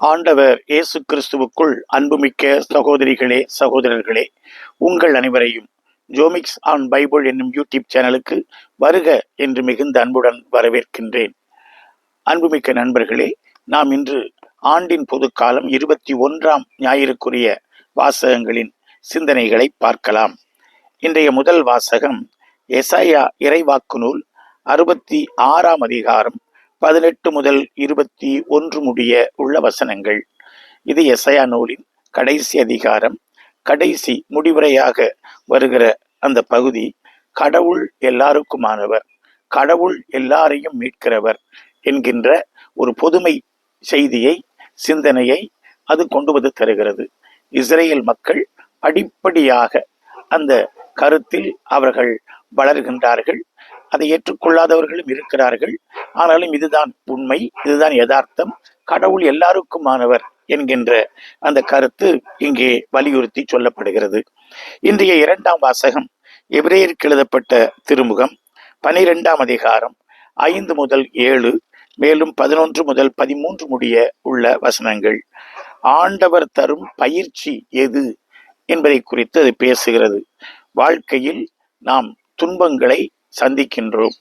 ஆண்டவர் இயேசு கிறிஸ்துவுக்குள் அன்புமிக்க சகோதரிகளே சகோதரர்களே உங்கள் அனைவரையும் ஜோமிக்ஸ் ஆன் பைபிள் என்னும் யூடியூப் சேனலுக்கு வருக என்று மிகுந்த அன்புடன் வரவேற்கின்றேன். அன்புமிக்க நண்பர்களே நாம் இன்று ஆண்டின் பொதுக்காலம் இருபத்தி ஒன்றாம் ஞாயிறுக்குரிய வாசகங்களின் சிந்தனைகளை பார்க்கலாம். இன்றைய முதல் வாசகம் எசாயா இறைவாக்கு நூல் அறுபத்தி ஆறாம் அதிகாரம் பதினெட்டு முதல் இருபத்தி ஒன்று முடிய உள்ள வசனங்கள். இது எசையா நூலின் கடைசி அதிகாரம். கடைசி முடிவுரையாக வருகிற அந்த பகுதி கடவுள் எல்லாருக்குமானவர் கடவுள் எல்லாரையும் மீட்கிறவர் என்கின்ற ஒரு பொதுமை செய்தியை சிந்தனையை அது கொண்டு வந்து தருகிறது. இஸ்ரேல் மக்கள் படிப்படியாக அந்த கருத்தில் அவர்கள் வளர்கின்றார்கள். அதை ஏற்றுக்கொள்ளாதவர்களும் இருக்கிறார்கள். ஆனாலும் இதுதான் உண்மை இதுதான் யதார்த்தம். கடவுள் எல்லாருக்குமானவர் என்கின்ற அந்த கருத்து இங்கே வலியுறுத்தி சொல்லப்படுகிறது. இன்றைய இரண்டாம் வாசகம் எபிரேயருக்கு எழுதப்பட்ட திருமுகம் பனிரெண்டாம் அதிகாரம் ஐந்து முதல் ஏழு மேலும் பதினொன்று முதல் பதிமூன்று முடிய உள்ள வசனங்கள். ஆண்டவர் தரும் பயிற்சி எது என்பதை குறித்து அது பேசுகிறது. வாழ்க்கையில் நாம் துன்பங்களை சந்திக்கின்றோம்.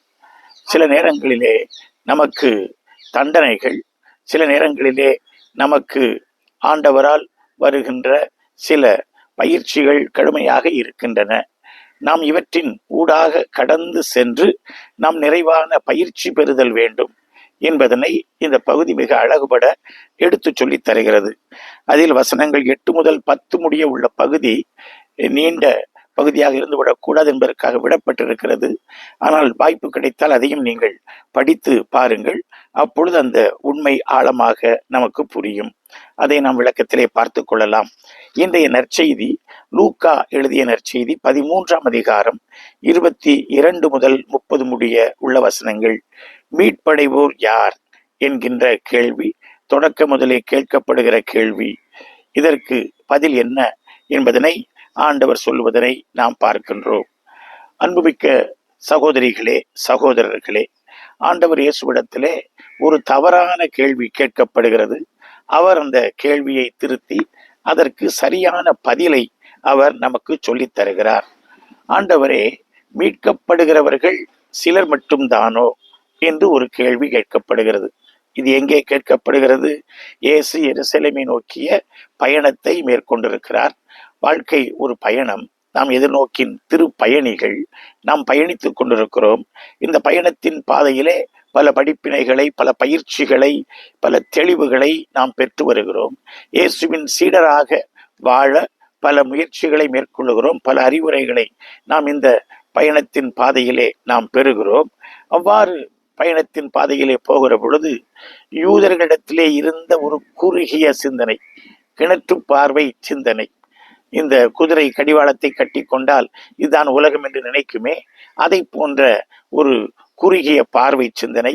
சில நேரங்களிலே நமக்கு தண்டனைகள் சில நேரங்களிலே நமக்கு ஆண்டவரால் வருகின்ற சில பயிற்சிகள் கடுமையாக இருக்கின்றன. நாம் இவற்றின் ஊடாக கடந்து சென்று நாம் நிறைவான பயிற்சி பெறுதல் வேண்டும் என்பதனை இந்த பகுதி மிக அழகுபட எடுத்து சொல்லித் தருகிறது. அதில் வசனங்கள் எட்டு முதல் பத்து முடிய உள்ள பகுதி நீண்ட பகுதியாக இருந்துவிடக்கூடாது என்பதற்காக விடப்பட்டிருக்கிறது. ஆனால் வாய்ப்பு கிடைத்தால் அதையும் நீங்கள் படித்து பாருங்கள். அப்பொழுது அந்த உண்மை ஆழமாக நமக்கு புரியும். அதை நாம் விளக்கத்திலே பார்த்து கொள்ளலாம். இன்றைய நற்செய்தி லூக்கா எழுதிய நற்செய்தி பதிமூன்றாம் அதிகாரம் இருபத்தி இரண்டு முதல் முப்பது முடிய உள்ள வசனங்கள். மீட்படைவோர் யார்? என்கின்ற கேள்வி தொடக்க முதலே கேட்கப்படுகிற கேள்வி. இதற்கு பதில் என்ன என்பதனை ஆண்டவர் சொல்வதனை நாம் பார்க்கின்றோம். அன்புமிக்க சகோதரிகளே சகோதரர்களே ஆண்டவர் இயேசுவிடத்திலே ஒரு தவறான கேள்வி கேட்கப்படுகிறது. அவர் அந்த கேள்வியை திருத்தி அதற்கு சரியான பதிலை அவர் நமக்கு சொல்லித் தருகிறார். ஆண்டவரே மீட்கப்படுகிறவர்கள் சிலர் மட்டும்தானோ என்று ஒரு கேள்வி கேட்கப்படுகிறது. இது எங்கே கேட்கப்படுகிறது? இயேசு எருசலேமை நோக்கிய பயணத்தை மேற்கொண்டிருக்கிறார். வாழ்க்கை ஒரு பயணம். நாம் எதிர்நோக்கின் திரு பயணிகள் நாம் பயணித்துக் கொண்டிருக்கிறோம். இந்த பயணத்தின் பாதையிலே பல படிப்பினைகளை பல பயிற்சிகளை பல தெளிவுகளை நாம் பெற்று வருகிறோம். இயேசுவின் சீடராக வாழ பல முயற்சிகளை மேற்கொள்ளுகிறோம். பல அறிவுரைகளை நாம் இந்த பயணத்தின் பாதையிலே நாம் பெறுகிறோம். அவ்வாறு பயணத்தின் பாதையிலே போகிற பொழுது யூதர்களிடத்திலே இருந்த ஒரு குறுகிய சிந்தனை கிணற்று பார்வை சிந்தனை இந்த குதிரை கடிவாளத்தை கட்டி கொண்டால் இதுதான் உலகம் என்று நினைக்குமே? அதை போன்ற ஒரு குறுகிய பார்வை சிந்தனை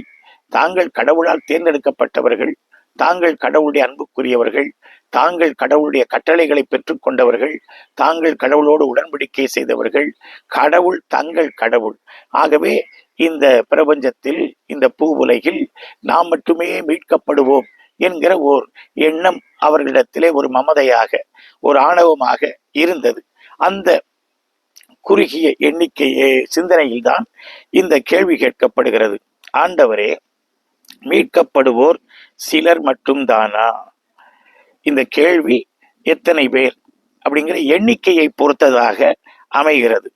தாங்கள் கடவுளால் தேர்ந்தெடுக்கப்பட்டவர்கள் தாங்கள் கடவுளுடைய அன்புக்குரியவர்கள் தாங்கள் கடவுளுடைய கட்டளைகளை பெற்றுக்கொண்டவர்கள் தாங்கள் கடவுளோடு உடன்படிக்கை செய்தவர்கள் கடவுள் தங்கள் கடவுள். ஆகவே இந்த பிரபஞ்சத்தில் இந்த பூ உலகில் நாம் மட்டுமே மீட்கப்படுவோம் என்கிற ஓர் எண்ணம் அவர்களிடத்திலே ஒரு மமதையாக ஒரு ஆணவமாக இருந்தது. அந்த குறுகிய எண்ணிக்கையே சிந்தனையில்தான் இந்த கேள்வி கேட்கப்படுகிறது. ஆண்டவரே மீட்கப்படுவோர் சிலர் மட்டும்தானா? இந்த கேள்வி எத்தனை பேர்? அப்படிங்கிற எண்ணிக்கையை பொறுத்ததாக அமைகிறது.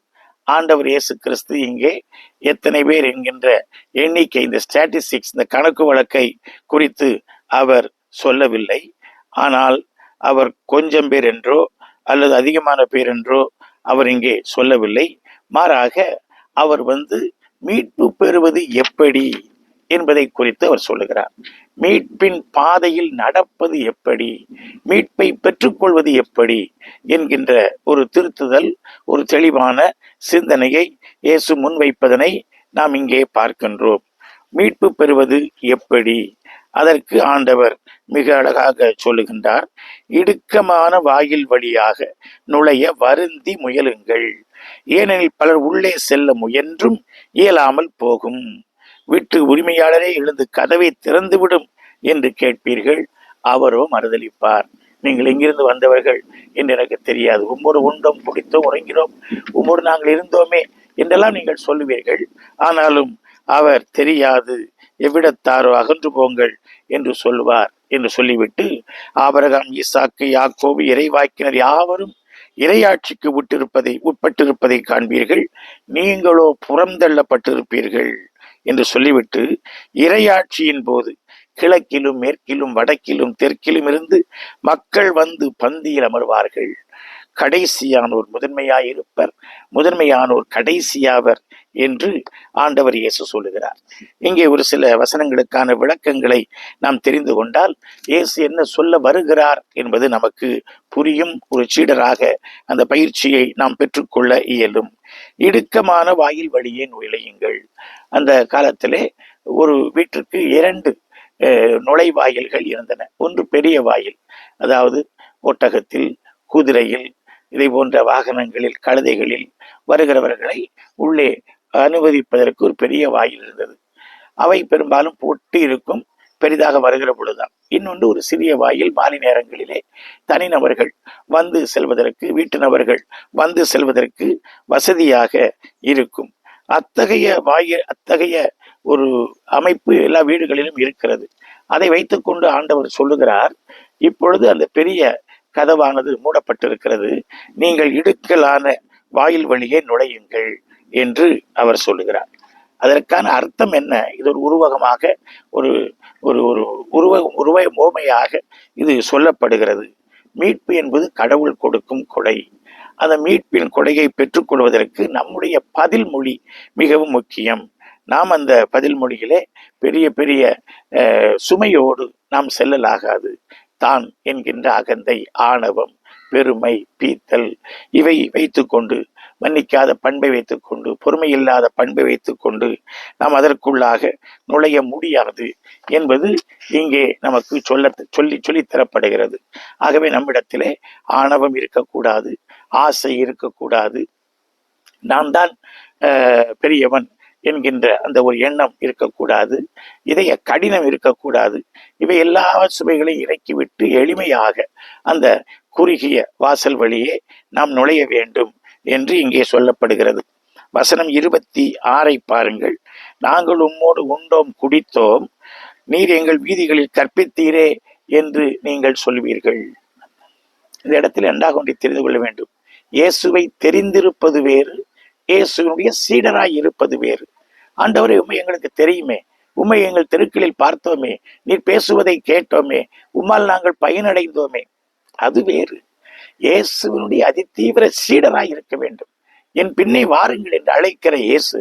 ஆண்டவர் இயேசு கிறிஸ்து இங்கே எத்தனை பேர் என்கின்ற எண்ணிக்கை இந்த ஸ்டாட்டிஸ்டிக்ஸ் இந்த கணக்கு வழக்கை குறித்து அவர் சொல்லவில்லை. ஆனால் அவர் கொஞ்சம் பேர் என்றோ அல்லது அதிகமான பேர் என்றோ அவர் இங்கே சொல்லவில்லை. மாறாக அவர் வந்து மீட்பு பெறுவது எப்படி என்பதை குறித்து அவர் சொல்லுகிறார். மீட்பின் பாதையில் நடப்பது எப்படி? மீட்பை பெற்றுக்கொள்வது எப்படி? என்கின்ற ஒரு திருத்துதல் ஒரு தெளிவான சிந்தனையை இயேசு முன்வைப்பதனை நாம் இங்கே பார்க்கின்றோம். மீட்பு பெறுவது எப்படி? அதற்கு ஆண்டவர் மிக அழகாக சொல்லுகின்றார் இடுக்கமான வாயில் வழியாக நுழைய வருந்தி முயலுங்கள். ஏனெனில் பலர் உள்ளே செல்ல முயன்றும் இயலாமல் போகும். வீட்டு உரிமையாளரே எழுந்து கதவை திறந்துவிடும் என்று கேட்பீர்கள் அவரோ மறுதளிப்பார் நீங்கள் எங்கிருந்து வந்தவர்கள் என்று எனக்கு தெரியாது. ஒவ்வொரு உண்டோம் குடித்தோம் உறங்கினோம். ஒவ்வொரு நாங்கள் இருந்தோமே என்றெல்லாம் நீங்கள் சொல்லுவீர்கள். ஆனாலும் அவர் தெரியாது. எவ்விடத்தாரோ அகன்று போங்கள் என்று சொல்லுவார் என்று சொல்லிவிட்டு ஆபரகம் ஈசாக்கு யாக்கோவு இறைவாக்கினர் யாவரும் இறையாட்சிக்கு விட்டிருப்பதை உட்பட்டிருப்பதை காண்பீர்கள். நீங்களோ புறந்தள்ளப்பட்டிருப்பீர்கள் என்று சொல்லிவிட்டு இறையாட்சியின் போது கிழக்கிலும் மேற்கிலும் வடக்கிலும் தெற்கிலும் இருந்து மக்கள் வந்து பந்தியில் அமர்வார்கள். கடைசியானோர் முதன்மையாயிருப்பர். முதன்மையானோர் கடைசியாவர் என்று ஆண்டவர் இயேசு சொல்லுகிறார். இங்கே ஒரு சில வசனங்களுக்கான விளக்கங்களை நாம் தெரிந்து கொண்டால் இயேசு என்ன சொல்ல வருகிறார் என்பது நமக்கு புரியும் ஒரு சீடராக அந்த பயிற்சியை நாம் பெற்றுக்கொள்ள இயலும். இடுக்கமான வாயில் வழியே நுழையுங்கள். அந்த காலத்திலே ஒரு வீட்டிற்கு இரண்டு நுழைவாயில்கள் இருந்தன. ஒன்று பெரிய வாயில் அதாவது ஒட்டகத்தில் குதிரையில் இதை போன்ற வாகனங்களில் கழுதைகளில் வருகிறவர்களை உள்ளே அனுமதிப்பதற்கு ஒரு பெரிய வாயில் இருந்தது. அவை பெரும்பாலும் பொட்டி இருக்கும் பெரிதாக வருகிற பொழுதுதான். இன்னொன்று ஒரு சிறிய வாயில் மாலை நேரங்களிலே தனிநபர்கள் வந்து செல்வதற்கு வீட்டு நபர்கள் வந்து செல்வதற்கு வசதியாக இருக்கும். அத்தகைய வாயில் அத்தகைய ஒரு அமைப்பு எல்லா வீடுகளிலும் இருக்கிறது. அதை வைத்துக்கொண்டு ஆண்டவர் சொல்லுகிறார் இப்பொழுது அந்த பெரிய கதவானது மூடப்பட்டிருக்கிறது. நீங்கள் இடுக்கலான வாயில் வழியே நுழையுங்கள். என்று அவர் சொல்லுகிறார். அதற்கான அர்த்தம் என்ன? இது ஒரு உருவகமாக ஒரு ஒரு ஒரு உருவ உருவ ஓமையாக இது சொல்லப்படுகிறது. மீட்பு என்பது கடவுள் கொடுக்கும் கொடை. அந்த மீட்பின் கொடையை பெற்றுக்கொள்வதற்கு நம்முடைய பதில் மொழி மிகவும் முக்கியம். நாம் அந்த பதில் மொழியிலே பெரிய பெரிய சுமையோடு நாம் செல்லலாகாது. தான் என்கின்ற அகந்தை ஆணவம் பெருமை பீத்தல் இவை வைத்துக்கொண்டு மன்னிக்காத பண்பை வைத்துக்கொண்டு பொறுமை இல்லாத பண்பை வைத்துக்கொண்டு நாம் அதற்குள்ளாக நுழைய முடியாது என்பது இங்கே நமக்கு சொல்ல சொல்லி சொல்லித்தரப்படுகிறது. ஆகவே நம்மிடத்திலே ஆணவம் இருக்கக்கூடாது ஆசை இருக்கக்கூடாது. நான் தான் பெரியவன் என்கின்ற அந்த ஒரு எண்ணம் இருக்கக்கூடாது இதய கடினம் இருக்கக்கூடாது. இவை எல்லா சுவைகளையும் இறக்கிவிட்டு எளிமையாக அந்த குறுகிய வாசல் வழியே நாம் நுழைய வேண்டும். என்று இங்கே சொல்லப்படுகிறது. வசனம் இருபத்தி ஆறை பாருங்கள். நாங்கள் உம்மோடு உண்டோம் குடித்தோம். நீர் எங்கள் வீதிகளில் கற்பித்தீரே என்று நீங்கள் சொல்வீர்கள். இந்த இடத்தில் ரெண்டாக ஒன்றை தெரிந்து கொள்ள வேண்டும். இயேசுவை தெரிந்திருப்பது வேறு இயேசுவினுடைய சீடராய் இருப்பது வேறு. ஆண்டவரை உண்மை எங்களுக்கு தெரியுமே. உண்மை எங்கள் தெருக்களில் பார்த்தோமே. நீர் பேசுவதை கேட்டோமே. உம்மால் நாங்கள் பயனடைந்தோமே. அது வேறு. இயேசுவினுடைய அதிதீவிர சீடராய் இருக்க வேண்டும். என் பின்னே வாருங்கள் என்று அழைக்கிற இயேசு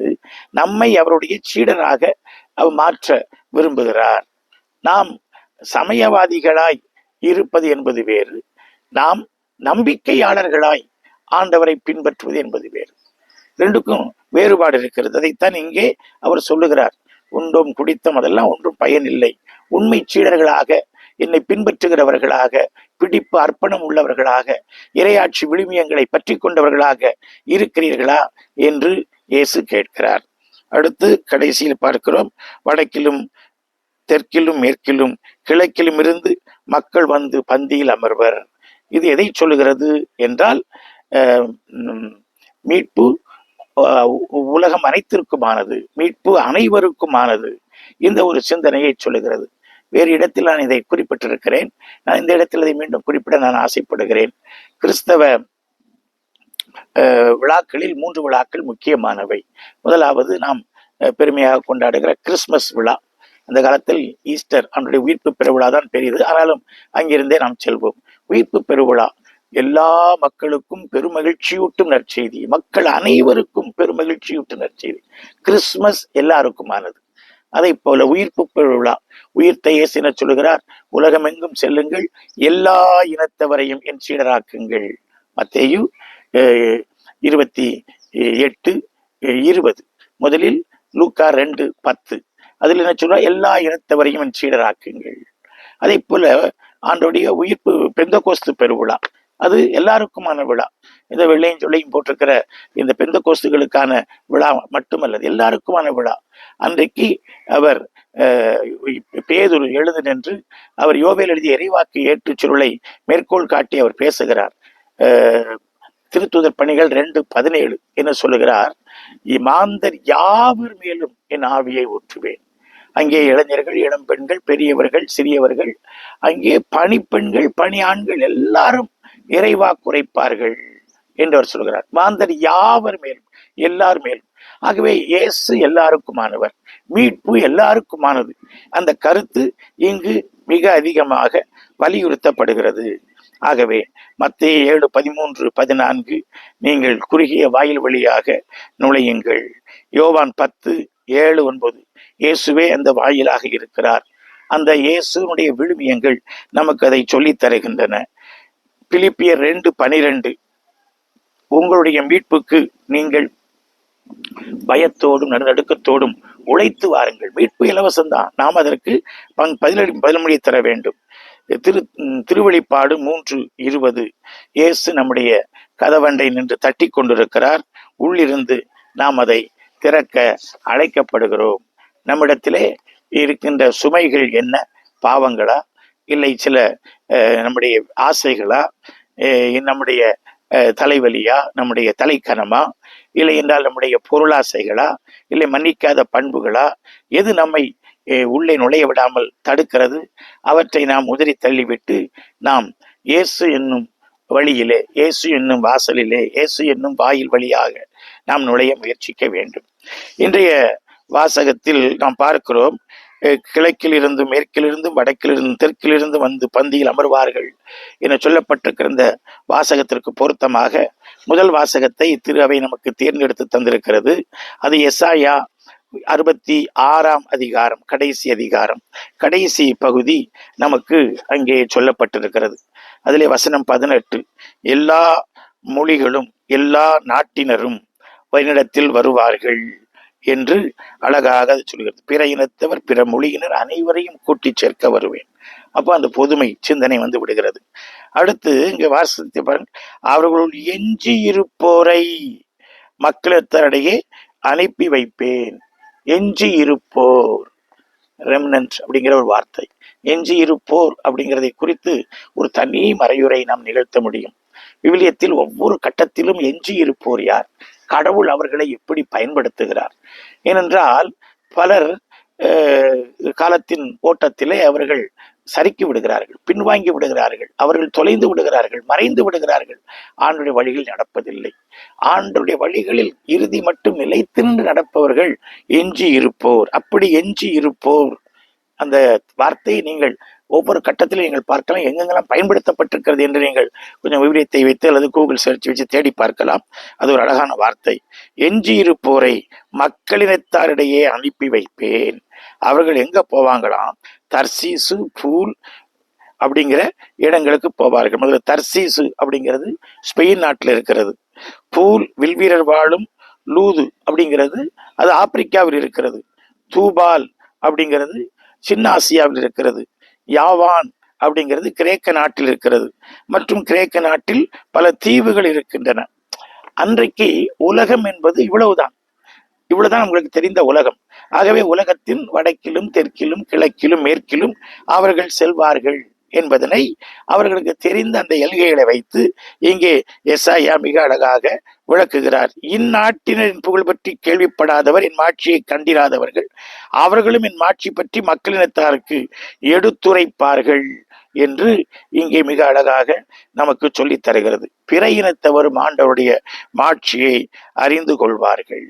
நம்மை அவருடைய சீடராக அவர் மாற்ற விரும்புகிறார். நாம் சமயவாதிகளாய் இருப்பது என்பது வேறு நாம் நம்பிக்கையாளர்களாய் ஆண்டவரை பின்பற்றுவது என்பது வேறு. ரெண்டுக்கும் வேறுபாடு இருக்கிறது. அதைத்தான் இங்கே அவர் சொல்லுகிறார். உண்டோம் குடித்தோம் அதெல்லாம் ஒன்றும் பயனில்லை. உண்மை சீடர்களாக என்னை பின்பற்றுகிறவர்களாக பிடிப்பு அர்ப்பணம் உள்ளவர்களாக இரையாட்சி விழுமியங்களை பற்றி கொண்டவர்களாக இருக்கிறீர்களா என்று இயேசு கேட்கிறார். அடுத்து கடைசியில் பார்க்கிறோம். வடக்கிலும் தெற்கிலும் மேற்கிலும் கிழக்கிலும் இருந்து மக்கள் வந்து பந்தியில் அமர்வர். இது எதை சொல்லுகிறது என்றால் உம், மீட்பு உலகம் அனைத்திற்குமானது மீட்பு அனைவருக்குமானது. இந்த ஒரு சிந்தனையை சொல்லுகிறது. வேறு இடத்தில் நான் இதை குறிப்பிட்டிருக்கிறேன். நான் இந்த இடத்தில் இதை மீண்டும் குறிப்பிட நான் ஆசைப்படுகிறேன். கிறிஸ்தவ விழாக்களில் மூன்று விழாக்கள் முக்கியமானவை. முதலாவது நாம் பெருமையாக கொண்டாடுகிற கிறிஸ்மஸ் விழா. அந்த காலத்தில் ஈஸ்டர் அவனுடைய உயிர்ப்பு பெருவிழா தான் பெரியது. ஆனாலும் அங்கிருந்தே நாம் செல்வோம். உயிர்ப்பு பெருவிழா எல்லா மக்களுக்கும் பெருமகிழ்ச்சியூட்டும் நற்செய்தி. மக்கள் அனைவருக்கும் பெருமகிழ்ச்சியூட்டும் நற்செய்தி. கிறிஸ்மஸ் எல்லாருக்குமானது. அதை போல உயிர்ப்பு பெருவிழா உயிர்த்த இயேசு என சொல்லுகிறார் உலகமெங்கும் செல்லுங்கள் எல்லா இனத்தவரையும் என் சீடராக்குங்கள். மத்தேயு இருபத்தி எட்டு இருபது. முதலில் லூக்கா ரெண்டு பத்து. அதில் என்ன சொல்றா எல்லா இனத்தவரையும் என் சீடராக்குங்கள். அதே போல ஆண்டோடைய உயிர்ப்பு பெந்தகோஸ்து பெருவிழா அது எல்லாருக்குமான விழா. இந்த வெள்ளையும் சொல்லையும் போட்டிருக்கிற இந்த பெந்த கோஸ்துகளுக்கான விழா மட்டுமல்ல எல்லாருக்குமான விழா. அன்றைக்கு அவர் பேதுரு எழுது நின்று அவர் யோவேல் எழுதிய இறைவாக்கு ஏற்று சுருளை மேற்கோள் காட்டி அவர் பேசுகிறார். அஹ், பணிகள் ரெண்டு பதினேழு என்ன சொல்லுகிறார். இமாந்தர் யாவர் மேலும் என் ஆவியை ஊற்றுவேன். அங்கே இளைஞர்கள் இளம் பெண்கள் பெரியவர்கள் சிறியவர்கள் அங்கே பணிப்பெண்கள் பணி ஆண்கள் எல்லாரும் இறைவா குறைப்பார்கள் என்று அவர் சொல்கிறார். மாந்தர் யாவர் மேலும்? எல்லார் மேலும். ஆகவே இயேசு எல்லாருக்குமானவர். மீட்பு எல்லாருக்குமானது. அந்த கருத்து இங்கு மிக அதிகமாக வலியுறுத்தப்படுகிறது. ஆகவே மத்திய ஏழு பதிமூன்று பதினான்கு நீங்கள் குறுகிய வாயில் வழியாக நுழையுங்கள். யோவான் பத்து ஏழு ஒன்பது. இயேசுவே அந்த வாயிலாக இருக்கிறார். அந்த இயேசுனுடைய விழுமியங்கள் நமக்கு அதை சொல்லித் தருகின்றன. பிலிப்பியர் ரெண்டு பனிரெண்டு. உங்களுடைய மீட்புக்கு நீங்கள் பயத்தோடும் நடுநடுக்கத்தோடும் உழைத்து வாருங்கள். மீட்பு இலவசம்தான். நாம் அதற்கு பங் பதிலடி பதிலமொழி தர வேண்டும். திரு திருவெளிப்பாடு மூன்று இருபது. இயேசு நம்முடைய கதவண்டை நின்று தட்டி கொண்டிருக்கிறார். உள்ளிருந்து நாம் அதை திறக்க அழைக்கப்படுகிறோம். நம்மிடத்திலே இருக்கின்ற சுமைகள் என்ன? பாவங்களா? இல்லை சில நம்முடைய ஆசைகளா நம்முடைய தலைவலியா நம்முடைய தலைக்கணமா இல்லை என்றால் நம்முடைய பொருளாசைகளா இல்லை மன்னிக்காத பண்புகளா எது நம்மை உள்ளே நுழைய விடாமல் தடுக்கிறது அவற்றை நாம் உதறி தள்ளிவிட்டு நாம் இயேசு என்னும் வழியிலே இயேசு என்னும் வாசலிலே இயேசு என்னும் வாயில் வழியாக நாம் நுழைய முயற்சிக்க வேண்டும். இன்றைய வாசகத்தில் நாம் பார்க்கிறோம் அஹ், கிழக்கிலிருந்து மேற்கிலிருந்து வடக்கிலிருந்து தெற்கிலிருந்து வந்து பந்தியில் அமர்வார்கள் என சொல்லப்பட்டிருக்கிற இந்த வாசகத்திற்கு பொருத்தமாக முதல் வாசகத்தை திரு அவை நமக்கு தேர்ந்தெடுத்து தந்திருக்கிறது. அது எஸ்ஆயா அறுபத்தி ஆறாம் அதிகாரம் கடைசி அதிகாரம் கடைசி பகுதி நமக்கு அங்கே சொல்லப்பட்டிருக்கிறது. அதிலே வசனம் பதினெட்டு எல்லா மொழிகளும் எல்லா நாட்டினரும் என்னிடத்தில் வருவார்கள். என்று அழகாக அது சொல்கிறது. பிற இனத்தவர் பிற மொழியினர் அனைவரையும் கூட்டி சேர்க்க வருவேன். அப்போ அந்த பொதுமை சிந்தனை வந்து விடுகிறது. அடுத்து இங்க வாசத்தை பாருங்க அவர்களுள் எஞ்சி இருப்போரை மக்களத்தரிடையே அனுப்பி வைப்பேன். எஞ்சி இருப்போர் ரெம்னன்ட் அப்படிங்கிற ஒரு வார்த்தை. எஞ்சி இருப்போர் அப்படிங்கிறதை குறித்து ஒரு தனி மறையுரை நாம் நிகழ்த்த முடியும். விவிலியத்தில் ஒவ்வொரு கட்டத்திலும் எஞ்சி இருப்போர் யார்? கடவுள் அவர்களை எப்படி பயன்படுத்துகிறார்? ஏனென்றால் பலர் அஹ், காலத்தின் ஓட்டத்திலே அவர்கள் சறுக்கி விடுகிறார்கள் பின்வாங்கி விடுகிறார்கள் அவர்கள் தொலைந்து விடுகிறார்கள் மறைந்து விடுகிறார்கள். ஆண்டுடைய வழியில் நடப்பதில்லை. ஆண்டுடைய வழிகளில் இறுதி மட்டும் நிலைத்து நின்று நடப்பவர்கள் எஞ்சி இருப்போர். அப்படி எஞ்சி இருப்போர். அந்த வார்த்தையை நீங்கள் ஒவ்வொரு கட்டத்திலும் நீங்கள் பார்க்கலாம். எங்கெங்கெல்லாம் பயன்படுத்தப்பட்டிருக்கிறது என்று நீங்கள் கொஞ்சம் விவரியத்தை வைத்து அல்லது கூகுள் சர்ச் வச்சு தேடி பார்க்கலாம். அது ஒரு அழகான வார்த்தை. எஞ்சியிருப்போரை மக்களினத்தாரிடையே அனுப்பி வைப்பேன். அவர்கள் எங்க போவாங்களாம்? தர்சீசு பூல் அப்படிங்கிற இடங்களுக்கு போவார்கள். முதல்ல தர்சீசு அப்படிங்கிறது ஸ்பெயின் நாட்டில் இருக்கிறது. பூல் வில்வீரர் வாழும் லூது அப்படிங்கிறது அது ஆப்பிரிக்காவில் இருக்கிறது. தூபால் அப்படிங்கிறது சின்ன ஆசியாவில் இருக்கிறது. யாவான் அப்படிங்கிறது கிரேக்க நாட்டில் இருக்கிறது. மற்றும் கிரேக்க நாட்டில் பல தீவுகள் இருக்கின்றன. அன்றைக்கு உலகம் என்பது இவ்வளவுதான். இவ்வளவுதான் உங்களுக்கு தெரிந்த உலகம். ஆகவே உலகத்தின் வடக்கிலும் தெற்கிலும் கிழக்கிலும் மேற்கிலும் அவர்கள் செல்வார்கள். என்பதனை அவர்களுக்கு தெரிந்த அந்த எல்கைகளை வைத்து இங்கே எஸ்ஐயா மிக அழகாக விளக்குகிறார். இந்நாட்டினரின் புகழ் பற்றி கேள்விப்படாதவர் என் மாட்சியை கண்டிராதவர்கள் அவர்களும் என் மாட்சி பற்றி மக்களினத்தாருக்கு எடுத்துரைப்பார்கள் என்று இங்கே மிக அழகாக நமக்கு சொல்லித் தருகிறது. பிற இனத்தவரும் ஆண்டவருடைய மாட்சியை அறிந்து கொள்வார்கள்.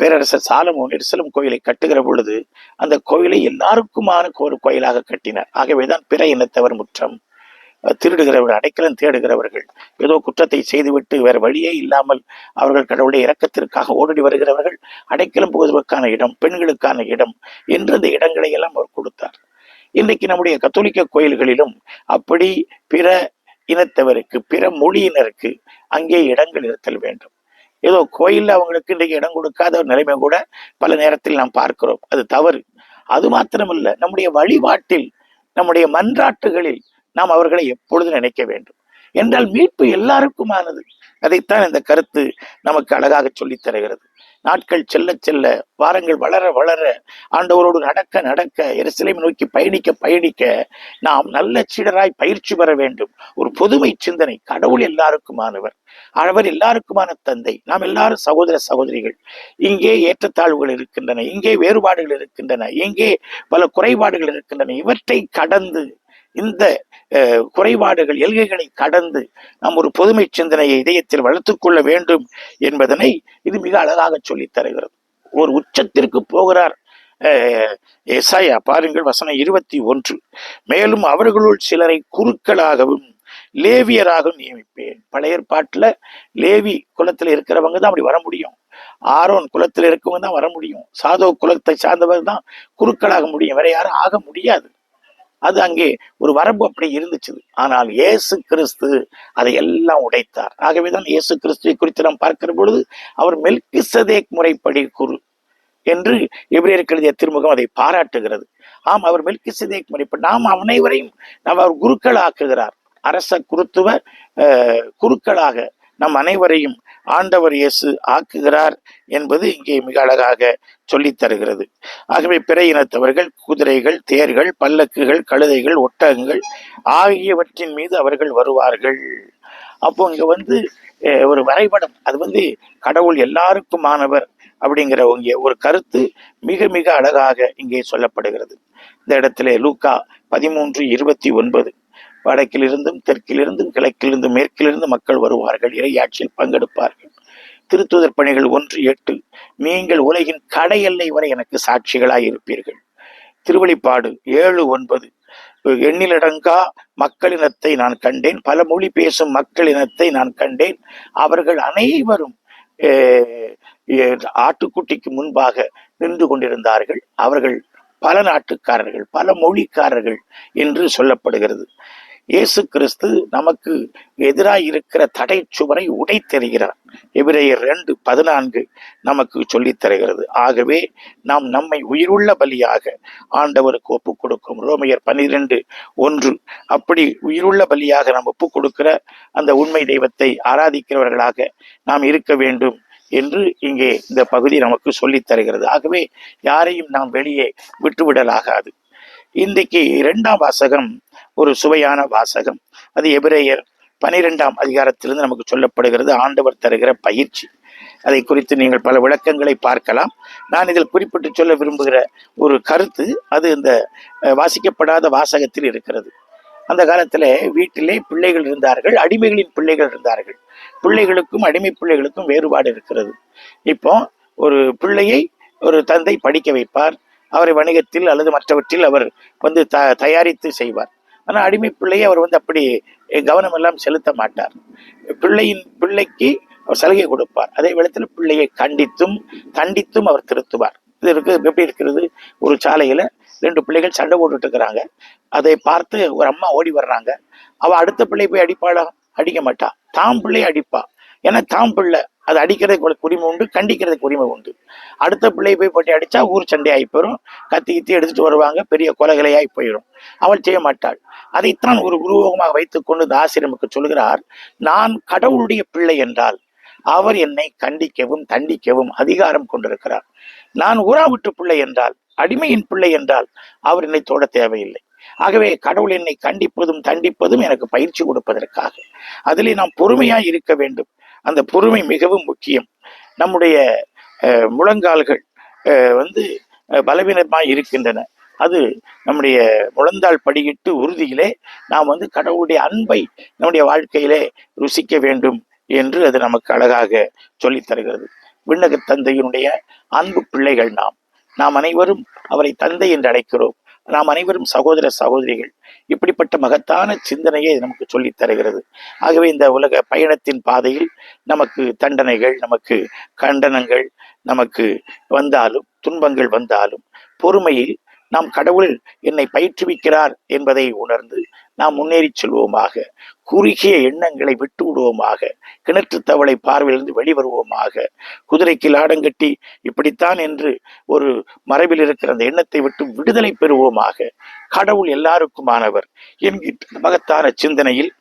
பேரரசர் சாலமோன் எருசலம் கோயிலை கட்டுகிற பொழுது அந்த கோயிலை எல்லாருக்குமான ஒரு கோயிலாக கட்டினார். ஆகவேதான் பிற இனத்தவர் முற்றம் திருடுகிறவர்கள் அடைக்கலம் தேடுகிறவர்கள் ஏதோ குற்றத்தை செய்துவிட்டு வேறு வழியே இல்லாமல் அவர்கள் கடவுளுடைய இறக்கத்திற்காக ஓடடி வருகிறவர்கள் அடைக்கலம் புகுவதற்கான இடம் பெண்களுக்கான இடம் என்று அந்த இடங்களை எல்லாம் அவர் கொடுத்தார். இன்றைக்கு நம்முடைய கத்தோலிக்க கோயில்களிலும் அப்படி பிற இனத்தவருக்கு பிற மொழியினருக்கு அங்கே இடங்கள் இருத்தல் வேண்டும். ஏதோ கோயில்ல அவங்களுக்கு இன்றைக்கு இடம் கொடுக்காத ஒரு நிலைமை கூட பல நேரத்தில் நாம் பார்க்கிறோம். அது தவறு. அது மாத்திரமல்ல நம்முடைய வழிபாட்டில் நம்முடைய மன்றாட்டுகளில் நாம் அவர்களை எப்பொழுதும் நினைக்க வேண்டும். என்றால் மீட்பு எல்லாருக்குமானது. அதைத்தான் இந்த கருத்து நமக்கு அழகாக சொல்லித் தருகிறது. நாட்கள் செல்ல செல்ல வாரங்கள் வளர வளர ஆண்டவரோடு நடக்க நடக்க எருசலேமை நோக்கி பயணிக்க பயணிக்க நாம் நல்ல சீடராய் பயிற்சி பெற வேண்டும். ஒரு பொதுமை சிந்தனை. கடவுள் எல்லாருக்குமானவர். அவர் எல்லாருக்குமான தந்தை. நாம் எல்லாரும் சகோதர சகோதரிகள். இங்கே ஏற்றத்தாழ்வுகள் இருக்கின்றன. இங்கே வேறுபாடுகள் இருக்கின்றன. இங்கே பல குறைபாடுகள் இருக்கின்றன. இவற்றை கடந்து இந்த குறைபாடுகள் எல்கைகளை கடந்து நாம் ஒரு பொதுமை சிந்தனையை இதயத்தில் வளர்த்துக்கொள்ள வேண்டும் என்பதனை இது மிக அழகாக சொல்லித் தருகிறது. ஒரு உச்சத்திற்கு போகிறார் எஸ்ஐயா பாருங்கள் வசனம் இருபத்தி ஒன்று. மேலும் அவர்களுள் சிலரை குருக்களாகவும் லேவியராகவும் நியமிப்பேன். பழைய ஏற்பாட்டில் லேவி குலத்தில் இருக்கிறவங்க தான் அப்படி வர முடியும். ஆரோன் குலத்தில் இருக்கவங்க தான் வர முடியும். சாதோ குலத்தை சார்ந்தவர் தான் குருக்களாக முடியும். வேற யாரும் ஆக முடியாது. அது அங்கே ஒரு வரம்பு அப்படி இருந்துச்சு. ஆனால் இயேசு கிறிஸ்து அதை எல்லாம் உடைத்தார். ஆகவேதான் இயேசு கிறிஸ்துவை குறித்து நாம் பார்க்கிற பொழுது அவர் மெல்கிசதேக் முறைப்படி குரு என்று எபிரேயருக்கு எழுதிய திருமுகம் அதை பாராட்டுகிறது. ஆம் அவர் மெல்கிசதேக் முறைப்படி நாம் அவனைவரையும் நாம் அவர் குருக்கள் ஆக்குகிறார் அரச குருத்துவ குருக்களாக நம் அனைவரையும் ஆண்டவர் இயேசு ஆக்குகிறார் என்பது இங்கே மிக அழகாக சொல்லித் தருகிறது. ஆகவே பிற இனத்தவர்கள் குதிரைகள் தேர்கள் பல்லக்குகள் கழுதைகள் ஒட்டகங்கள் ஆகியவற்றின் மீது அவர்கள் வருவார்கள். அப்போ இங்க வந்து ஒரு வரைபடம். அது வந்து கடவுள் எல்லாருக்குமானவர் அப்படிங்கிற இங்கே ஒரு கருத்து மிக மிக அழகாக இங்கே சொல்லப்படுகிறது. இந்த இடத்துல லூக்கா பதிமூன்று இருபத்தி ஒன்பது. வடக்கிலிருந்தும் தெற்கிலிருந்தும் கிழக்கிலிருந்தும் மேற்கிலிருந்து மக்கள் வருவார்கள். இறையாட்சியில் பங்கெடுப்பார்கள். திருத்துதர் பணிகள் ஒன்று எட்டு. நீங்கள் உலகின் கடை எல்லை வரை எனக்கு சாட்சிகளாய் இருப்பீர்கள். திருவழிப்பாடு ஏழு ஒன்பது. எண்ணிலடங்கா மக்களினத்தை நான் கண்டேன். பல மொழி பேசும் மக்களினத்தை நான் கண்டேன். அவர்கள் அனைவரும் ஆட்டுக்குட்டிக்கு முன்பாக நின்று கொண்டிருந்தார்கள். அவர்கள் பல நாட்டுக்காரர்கள் பல மொழிக்காரர்கள் என்று சொல்லப்படுகிறது. இயேசு கிறிஸ்து நமக்கு எதிராக இருக்கிற தடை சுவரை உடைத்தருகிறார். எபிரேயர் ரெண்டு பதினான்கு நமக்கு சொல்லித் தருகிறது. ஆகவே நாம் நம்மை உயிருள்ள பலியாக ஆண்டவருக்கு ஒப்புக் கொடுக்கும். ரோமையர் பனிரெண்டு ஒன்று அப்படி உயிருள்ள பலியாக நாம் ஒப்பு கொடுக்கிற அந்த உண்மை தெய்வத்தை ஆராதிக்கிறவர்களாக நாம் இருக்க வேண்டும் என்று இங்கே இந்த பகுதி நமக்கு சொல்லித் தருகிறது. ஆகவே யாரையும் நாம் வெளியே விட்டுவிடலாகாது. இன்றைக்கு இரண்டாம் வாசகம் ஒரு சுவையான வாசகம். அது எபிரேயர் பனிரெண்டாம் அதிகாரத்திலிருந்து நமக்கு சொல்லப்படுகிறது. ஆண்டவர் தருகிற பயிற்சி. அதை குறித்து நீங்கள் பல விளக்கங்களை பார்க்கலாம். நான் இதில் குறிப்பிட்டு சொல்ல விரும்புகிற ஒரு கருத்து அது இந்த வாசிக்கப்படாத வாசகத்தில் இருக்கிறது. அந்த காலத்தில் வீட்டிலே பிள்ளைகள் இருந்தார்கள் அடிமைகளின் பிள்ளைகள் இருந்தார்கள். பிள்ளைகளுக்கும் அடிமை பிள்ளைகளுக்கும் வேறுபாடு இருக்கிறது. இப்போ ஒரு பிள்ளையை ஒரு தந்தை படிக்க வைப்பார். அவரை வணிகத்தில் அல்லது மற்றவற்றில் அவர் வந்து த தயாரித்து செய்வார். ஆனால் அடிமை பிள்ளையை அவர் வந்து அப்படி கவனம் எல்லாம் செலுத்த மாட்டார். பிள்ளையின் பிள்ளைக்கு அவர் சலுகை கொடுப்பார். அதே வேளத்தில் பிள்ளையை கண்டித்தும் தண்டித்தும் அவர் திருத்துவார். இது இருக்கு எப்படி இருக்கிறது? ஒரு சாலையில ரெண்டு பிள்ளைகள் சண்டை போட்டுட்டு இருக்கிறாங்க. அதை பார்த்து ஒரு அம்மா ஓடி வர்றாங்க. அவ அடுத்த பிள்ளை போய் அடிப்பாளா? அடிக்க மாட்டா. தாம் பிள்ளை அடிப்பா. ஏன்னா தாம் பிள்ளை. அது அடிக்கிறதுக்கு உரிமை உண்டு கண்டிக்கிறதுக்கு உரிமை உண்டு. அடுத்த பிள்ளை போய் போட்டி அடிச்சா ஊர் சண்டையாகி போயிடும் கத்தி கித்தி எடுத்துட்டு வருவாங்க பெரிய கொலைகளையாகி போயிடும் அவள் செய்ய மாட்டாள். அதைத்தான் ஒரு உருவகமாக வைத்துக்கொண்டு இந்த தாசிரமுக்கு சொல்கிறார் நான் கடவுளுடைய பிள்ளை என்றால் அவர் என்னை கண்டிக்கவும் தண்டிக்கவும் அதிகாரம் கொண்டிருக்கிறார். நான் ஊராவிட்டு பிள்ளை என்றால் அடிமையின் பிள்ளை என்றால் அவர் என்னை தோட தேவையில்லை. ஆகவே கடவுள் என்னை கண்டிப்பதும் தண்டிப்பதும் எனக்கு பயிற்சி கொடுப்பதற்காக. அதிலே நாம் பொறுமையாய் இருக்க வேண்டும். அந்த பொறுமை மிகவும் முக்கியம். நம்முடைய முழங்கால்கள் வந்து பலவீனமாக பலவீனமாய் இருக்கின்றன. அது நம்முடைய முழந்தாள் படியிட்டு உறுதியிலே நாம் வந்து கடவுளுடைய அன்பை நம்முடைய வாழ்க்கையிலே ருசிக்க வேண்டும் என்று அது நமக்கு அழகாக சொல்லித் தருகிறது. விண்ணக தந்தையினுடைய அன்பு பிள்ளைகள் நாம். நாம் அனைவரும் அவரை தந்தை என்று அழைக்கிறோம். நாம் அனைவரும் சகோதர சகோதரிகள். இப்படிப்பட்ட மகத்தான சிந்தனையை நமக்கு சொல்லித் தருகிறது. ஆகவே இந்த உலக பயணத்தின் பாதையில் நமக்கு தண்டனைகள் நமக்கு கண்டனங்கள் நமக்கு வந்தாலும் துன்பங்கள் வந்தாலும் பொறுமையில் நாம் கடவுள் என்னை பயிற்றுவிக்கிறார் என்பதை உணர்ந்து நாம் முன்னேறி செல்வோமாக குறுகிய எண்ணங்களை விட்டு விடுவோமாக கிணற்று தவளை பார்வையிலிருந்து வெளிவருவோமாக குதிரைக்கு லாடங்கட்டி இப்படித்தான் என்று ஒரு மரபில் இருக்கிற அந்த எண்ணத்தை விட்டு விடுதலை பெறுவோமாக கடவுள் எல்லாருக்குமானவர் என்கின்ற மகத்தான சிந்தனையில்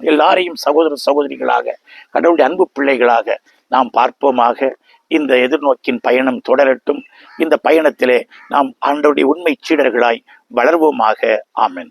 எல்லாரையும் சகோதர சகோதரிகளாக கடவுளுடைய அன்பு பிள்ளைகளாக நாம் பார்ப்போமாக இந்த எதிர்நோக்கின் பயணம் தொடரட்டும். இந்த பயணத்திலே நாம் ஆண்டோடைய உண்மை சீடர்களாய் வளர்வோமாக. ஆமென்.